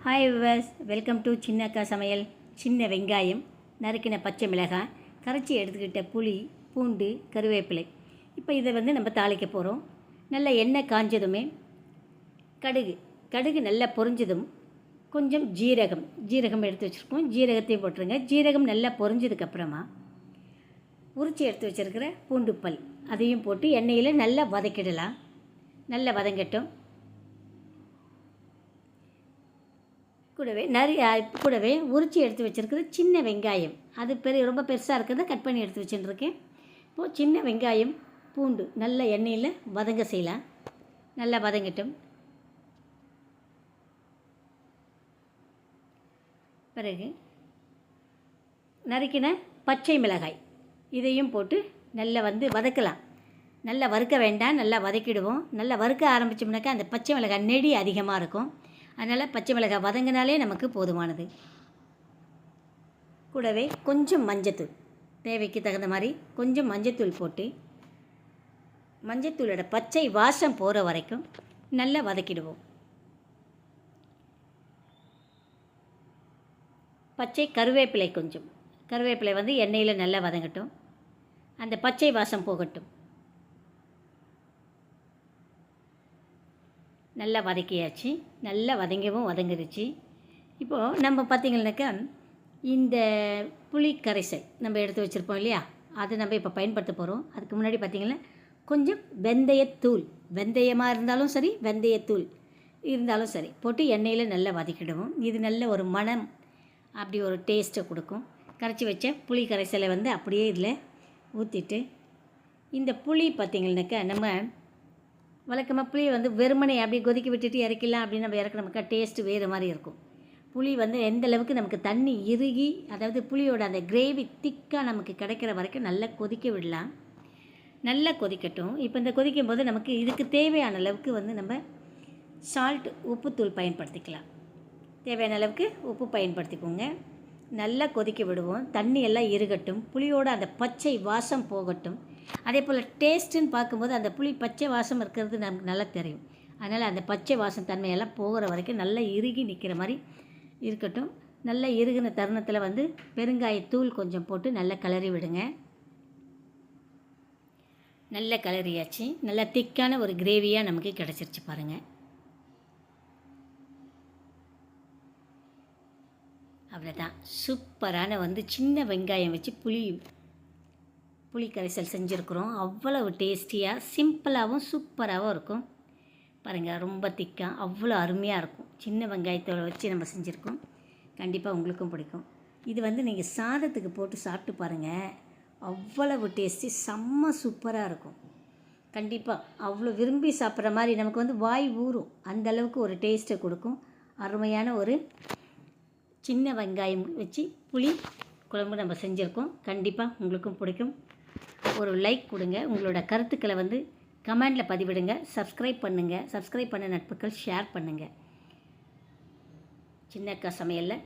Hi viewers welcome to சின்ன அக்கா சமையல் சின்ன வெங்காயம் நறுக்கின பச்சை மிளகாய் கரைச்சி எடுத்துக்கிட்ட புளி பூண்டு கருவேப்பிலை இப்போ இதை வந்து நம்ம தாளிக்க போகிறோம் நல்ல எண்ணெய் காஞ்சதுமே கடுகு கடுகு நல்லா பொரிஞ்சதும் கொஞ்சம் ஜீரகம் ஜீரகம் எடுத்து வச்சுருக்கோம் ஜீரகத்தையும் போட்டுருங்க ஜீரகம் நல்லா பொரிஞ்சதுக்கப்புறமா உரிச்சி எடுத்து வச்சுருக்கிற பூண்டுப்பல் அதையும் போட்டு எண்ணெயில் நல்லா வதக்கிடலாம் நல்லா வதங்கட்டும் கூடவே நிறைய கூடவே உரிச்சி எடுத்து வச்சுருக்குது சின்ன வெங்காயம். அது பெரிய ரொம்ப பெருசாக இருக்கிறத கட் பண்ணி எடுத்து வச்சுட்டுருக்கேன் இப்போது சின்ன வெங்காயம் பூண்டு நல்ல எண்ணெயில் வதங்க செய்யலாம். நல்லா வதங்கட்டும். பிறகு நறுக்கின பச்சை மிளகாய். இதையும் போட்டு நல்லா வந்து வதக்கலாம். நல்லா வறுக்க வேண்டாம் நல்லா வதக்கிடுவோம். நல்லா வறுக்க ஆரம்பித்தோம்னாக்கா அந்த பச்சை மிளகாய் நெடி அதிகமாக இருக்கும். அதனால் பச்சை மிளகாய் வதங்கினாலே நமக்கு போதுமானது. கூடவே கொஞ்சம் மஞ்சத்தூள் தேவைக்கு தகுந்த மாதிரி கொஞ்சம் மஞ்சத்தூள் போட்டு மஞ்சத்தூளோட பச்சை வாசம் போகிற வரைக்கும் நல்லா வதக்கிடுவோம். பச்சை கருவேப்பிலை கொஞ்சம். கருவேப்பிலை வந்து எண்ணெயில் நல்லா வதங்கட்டும். அந்த பச்சை வாசம் போகட்டும். நல்லா வதக்கியாச்சு. நல்லா வதங்கவும் வதங்கிருச்சு இப்போது நம்ம பார்த்திங்கனாக்கா இந்த புளி கரைசல் நம்ம எடுத்து வச்சுருப்போம் இல்லையா? அதை நம்ம இப்போ பயன்படுத்த போகிறோம் அதுக்கு முன்னாடி பார்த்திங்கன்னா கொஞ்சம் வெந்தயத்தூள் வெந்தயமாக இருந்தாலும் சரி வெந்தயத்தூள் இருந்தாலும் சரி போட்டு எண்ணெயில் நல்லா வதக்கிடுவோம். இது நல்ல ஒரு மனம் அப்படி ஒரு டேஸ்ட்டை கொடுக்கும். கரைச்சி வச்ச புளி கரைசலை வந்து அப்படியே இதில் ஊற்றிட்டு இந்த புளி பார்த்திங்கனாக்கா நம்ம வழக்கமாக புளியை வந்து வெறுமனை அப்படியே கொதிக்க விட்டுட்டு இறக்கலாம் அப்படின்னு நம்ம இறக்குறோம்க்கா டேஸ்ட்டு வேறு மாதிரி இருக்கும். புளி வந்து எந்த அளவுக்கு நமக்கு தண்ணி இறுகி அதாவது புளியோட அந்த கிரேவி திக்காக நமக்கு கிடைக்கிற வரைக்கும் நல்லா கொதிக்க விடலாம். நல்லா கொதிக்கட்டும். இப்போ இந்த கொதிக்கும் போது நமக்கு இதுக்கு தேவையான அளவுக்கு வந்து நம்ம சால்ட் உப்புத்தூள் பயன்படுத்திக்கலாம். தேவையான அளவுக்கு உப்பு பயன்படுத்திக்கோங்க. நல்லா கொதிக்க விடுவோம். தண்ணி எல்லாம் இருகட்டும் புளியோட அந்த பச்சை வாசம் போகட்டும். அதே போல் டேஸ்ட்டுன்னு பார்க்கும்போது அந்த புளி பச்சை வாசம் இருக்கிறது நமக்கு நல்லா தெரியும். அதனால் அந்த பச்சை வாசம் தன்மையெல்லாம் போகிற வரைக்கும் நல்லா இறுகி நிற்கிற மாதிரி இருக்கட்டும். நல்லா இறுகின தருணத்தில் வந்து பெருங்காயத்தூள் கொஞ்சம் போட்டு நல்லா கிளறி விடுங்க. நல்ல கலரியாச்சு நல்லா திக்கான ஒரு கிரேவியாக நமக்கு கிடச்சிருச்சு பாருங்கள் அவ்வளோதான் சூப்பரான வந்து சின்ன வெங்காயம் வச்சு புளி புளி கரைசல் செஞ்சுருக்குறோம். அவ்வளவு டேஸ்டியாக சிம்பிளாகவும் சூப்பராகவும் இருக்கும். பாருங்கள் ரொம்ப திக்காக அவ்வளோ அருமையாக இருக்கும். சின்ன வெங்காயத்தோடு வச்சு நம்ம செஞ்சுருக்கோம். கண்டிப்பாக உங்களுக்கும் பிடிக்கும். இது வந்து நீங்கள் சாதத்துக்கு போட்டு சாப்பிட்டு பாருங்கள் அவ்வளவு டேஸ்டி செம்ம சூப்பராக இருக்கும். கண்டிப்பாக அவ்வளோ விரும்பி சாப்பிட்ற மாதிரி நமக்கு வந்து வாய் ஊறும். அந்தளவுக்கு ஒரு டேஸ்ட்டை கொடுக்கும். அருமையான ஒரு சின்ன வெங்காயம் வச்சு புளி குழம்பு நம்ம செஞ்சுருக்கோம். கண்டிப்பாக உங்களுக்கும் பிடிக்கும். ஒரு லைக் கொடுங்க. உங்களோட கருத்துக்களை வந்து கமெண்டில் பதிவிடுங்க. சப்ஸ்கிரைப் பண்ணுங்கள் சப்ஸ்கிரைப் பண்ண நட்புகள் ஷேர் பண்ணுங்கள் சின்னக்கா சமையலில்